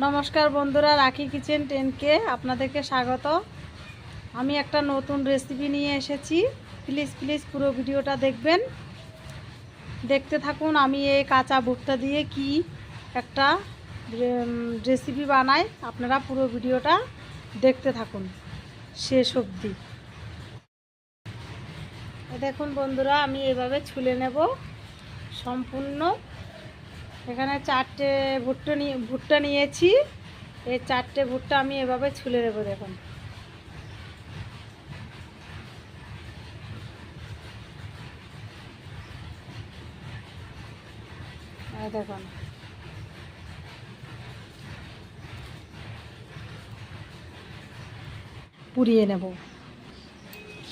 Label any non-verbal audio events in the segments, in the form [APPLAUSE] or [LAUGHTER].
নমস্কার বন্ধুরা, রাখি কিচেন টেনকে আপনাদেরকে স্বাগত। আমি একটা নতুন রেসিপি নিয়ে এসেছি। প্লিজ প্লিজ পুরো ভিডিওটা দেখবেন। দেখতে থাকুন, আমি এই কাঁচা ভুট্টা দিয়ে কি একটা রেসিপি বানাই। আপনারা পুরো ভিডিওটা দেখতে থাকুন। শেষ অবধি। দেখুন বন্ধুরা, আমি এভাবে ছুলে নেব। সম্পূর্ণ এখানে চারটে ভুট্টা নিয়ে, ভুট্টা নিয়েছি। এই চারটে ভুট্টা আমি এভাবে ছুলে নেব দেখুন। দেখুন। পুড়িয়ে নেব।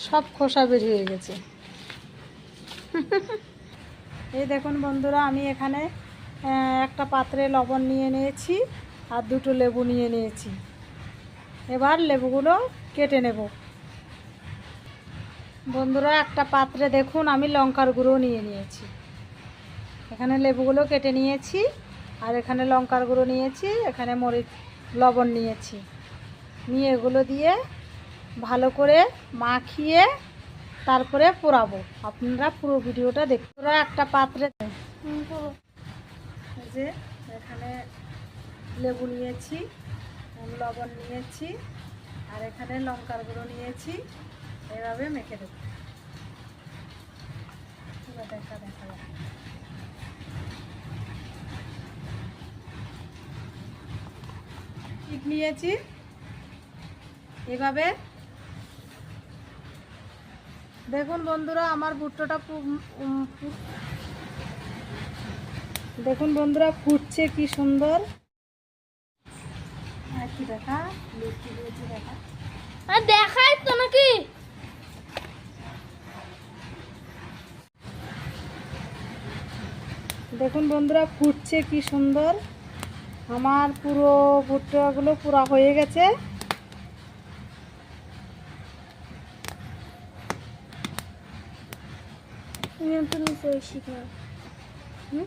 সব খোসা বেরিয়ে গেছে। [LAUGHS] এই দেখুন বন্ধুরা, আমি এখানে একটা পাত্রে লবণ নিয়ে নিয়েছি আর দুটো লেবু নিয়ে নিয়েছি। এবার লেবুগুলো কেটে নেব। বন্ধুরা, একটা পাত্রে দেখুন, আমি লঙ্কার গুঁড়ো নিয়ে নিয়েছি। এখানে লেবুগুলো কেটে নিয়েছি আর এখানে লঙ্কার গুঁড়ো নিয়েছি, এখানে মরিচ, লবণ নিয়েছি। নিয়ে এগুলো দিয়ে ভালো করে মাখিয়ে তারপরে পোড়াবো। আপনারা পুরো ভিডিওটা দেখুন। একটা পাত্রে যে এখানে লেবু নিয়েছি লবণ নিয়েছি, আর এখানে লঙ্কার গুঁড়ো নিয়েছি। এভাবে মেখে দেবো। দেখা দেখা। ঠিক নিয়েছি। এভাবে। দেখুন বন্ধুরা, আমার ভুট্টোটা দেখুন বন্ধুরা ফুটছে কি সুন্দর। আর কি দেখা? লুচি লুচি দেখা। আর দেখাই তো নাকি। দেখুন বন্ধুরা ফুটছে কি সুন্দর। আমার পুরো ভুট্টাগুলো পুরা হয়ে গেছে। শিখলাম হুম?